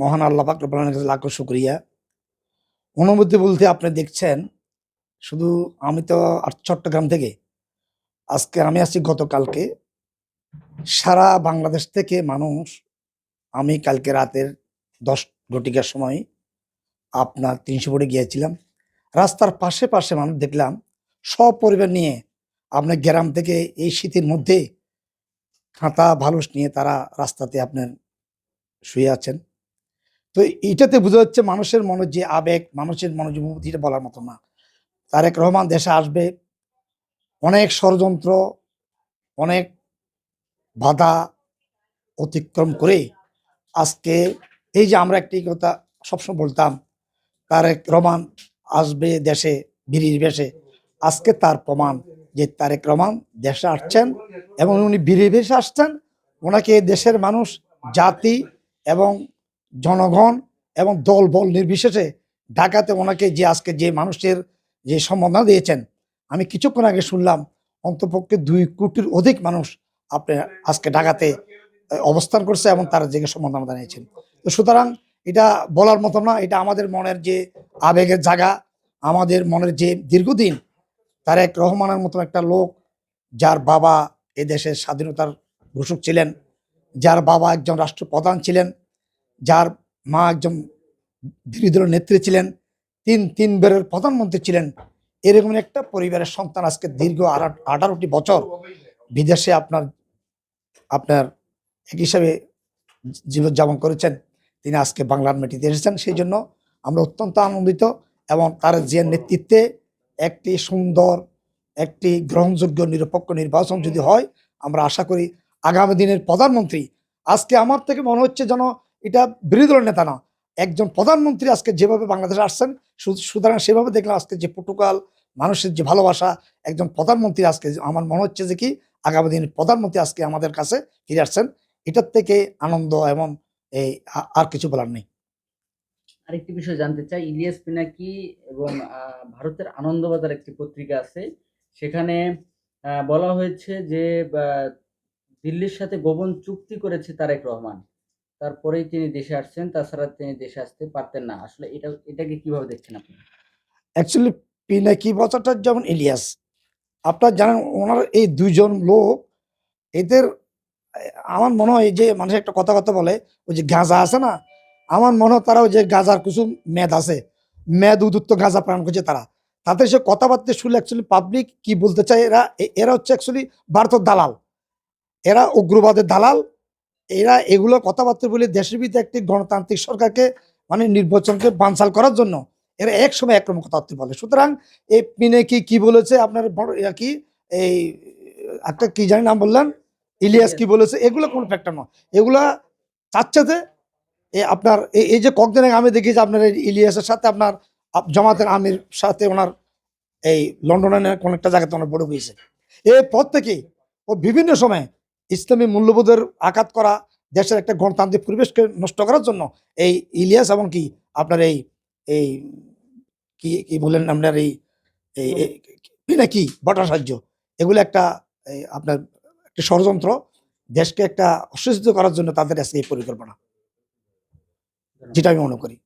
মহান আল্লাহ পাক রব্বুল আলামিনের কাছে লাখো শুক্রিয়া। অনুভূতি বলতে আপনি দেখছেন, শুধু আমি তো আর চট্টগ্রাম থেকে, আজকে আমি আসছি গতকালকে। সারা বাংলাদেশ থেকে মানুষ, আমি কালকে রাতের দশ ঘটিকার সময় আপনার তিনশো ফুটে গিয়েছিলাম। রাস্তার পাশে পাশে মানুষ দেখলাম সব পরিবার নিয়ে আপনার গ্রাম থেকে এই শীতের মধ্যে খাতা, ভালুস নিয়ে তারা রাস্তাতে আপনার শুয়ে আছেন। তো এটাতে বোঝা যাচ্ছে মানুষের মনে যে আবেগ, মানুষের মনোযোগী এটা বলার মতো না। তারেক রহমান দেশে আসবে, অনেক ষড়যন্ত্র, অনেক বাধা অতিক্রম করে আজকে এই যে আমরা একটি কথা সবসময় বলতাম, তারেক রহমান আসবে দেশে বীরির বেশে। আজকে তার প্রমাণ যে তারেক রহমান দেশে আসছেন এবং উনি বীরের বেশে আসছেন, ওনাকে দেশের মানুষ, জাতি এবং জনগণ এবং দল বল নির্বিশেষে ঢাকাতে ওনাকে যে আজকে যে মানুষের যে সম্বোধনা দিয়েছেন, আমি কিছুক্ষণ আগে শুনলাম অন্তপক্ষে দুই কোটির অধিক মানুষ আপনি আজকে ঢাকাতে অবস্থান করছে এবং তারা যে সম্বোধনা জানিয়েছেন। তো সুতরাং এটা বলার মতো না, এটা আমাদের মনের যে আবেগের জায়গা, আমাদের মনের যে দীর্ঘদিন তার এক রহমানের মতো একটা লোক যার বাবা এ দেশের স্বাধীনতার ঘোষক ছিলেন, যার বাবা একজন রাষ্ট্রপ্রধান ছিলেন যার মা একজন বিরোধী দলের নেত্রী ছিলেন, তিন তিন তিনবারের প্রধানমন্ত্রী ছিলেন, এরকম একটা পরিবারের সন্তান আজকে দীর্ঘ আঠারোটি বছর বিদেশে আপনার আপনার এক হিসাবে জীবনযাপন করেছেন। তিনি আজকে বাংলার মাটিতে এসেছেন, সেই জন্য আমরা অত্যন্ত আনন্দিত এবং তার যে নেতৃত্বে একটি সুন্দর, একটি গ্রহণযোগ্য, নিরপেক্ষ নির্বাচন যদি হয়, আমরা আশা করি আগামী দিনের প্রধানমন্ত্রী, আজকে আমার থেকে মনে হচ্ছে যেন এটা বিরোধী দলের নেতা না। একজন প্রধানমন্ত্রী আজকে যেভাবে বাংলাদেশে আসছেন সুতরাং সেভাবে দেখলাম আজকে যে প্রোটোকল মানুষের যে ভালোবাসা, একজন প্রধানমন্ত্রী আজকে আমার মনে হচ্ছে যে কি, আগামী দিনের প্রধানমন্ত্রী আজকে আমাদের কাছে ফিরে আসছেন। এটার থেকে আনন্দ এবং এই আর কিছু বলার নেই। আরেকটি বিষয় জানতে চাই, ইলিয়াস পিনাকি এবং ভারতের আনন্দবাজার একটি পত্রিকা আছে। সেখানে বলা হয়েছে যে দিল্লির সাথে গোপন চুক্তি করেছে তারেক রহমান। তারপরেই তিনি দেশে আসছেন, তাছাড়া তিনি দেশে আসতে পারতেন না। আসলে এটা, এটাকে কীভাবে দেখছেন আপনি? অ্যাকচুয়ালি পিনাকি বচাটার যেমন ইলিয়াস, আপনার জানেন ওনার এই দুইজন লোক, এদের, আমার মনে হয় যে মানুষ একটা কথা কথা বলে, ওই যে গাঁজা আছে না, আমার মনে হয় তারা ওই যে গাঁজার কিছু মেদ আছে, মেদ উদুত্ত গাঁজা প্রাণ করছে তারা। তাদের সে কথাবার্তা শুনলে অ্যাকচুয়ালি পাবলিক কি বলতে চায় এরা এরা হচ্ছে অ্যাকচুয়ালি ভারতের দালাল। এরা উগ্রবাদের দালাল এরা এগুলো কথাবার্তা বলে দেশের ভিতরে একটি গণতান্ত্রিক সরকারকে মানে নির্বাচনকে বানচাল করার জন্য। এরা এক সময় একরকম কথাবার্তা বলে। সুতরাং এই পিনে কি কি বলেছে আপনার বড় কি? এই একটা কি জানি নাম বললেন? ইলিয়াস কি বলেছে? এগুলো কোনো ফ্যাক্টর নয়। এগুলা চাচ্ছে যে আপনার এই- যে কয়েকদিন আগে আমি দেখি যে আপনার ইলিয়াসের সাথে আপনার আপ- জামাতের আমির সাথে ওনার এই লন্ডনের কোন একটা জায়গাতে ওনার বড় হয়েছে। এই পর থেকে ও বিভিন্ন সময় ইসলামী মূল্যবোধের আঘাত করা দেশের একটা গণতান্ত্রিক পরিবেশকে নষ্ট করার জন্য এই ইলিয়াস এবং কি আপনার এই এই কি কি বলেন আপনার এই এই এই- কি নাকি ভট্টাচার্য এগুলো একটা আপনার একটা ষড়যন্ত্র দেশকে একটা অসুস্থ করার জন্য তাদের আজকে এই পরিকল্পনা। যেটা আমি মনে করি।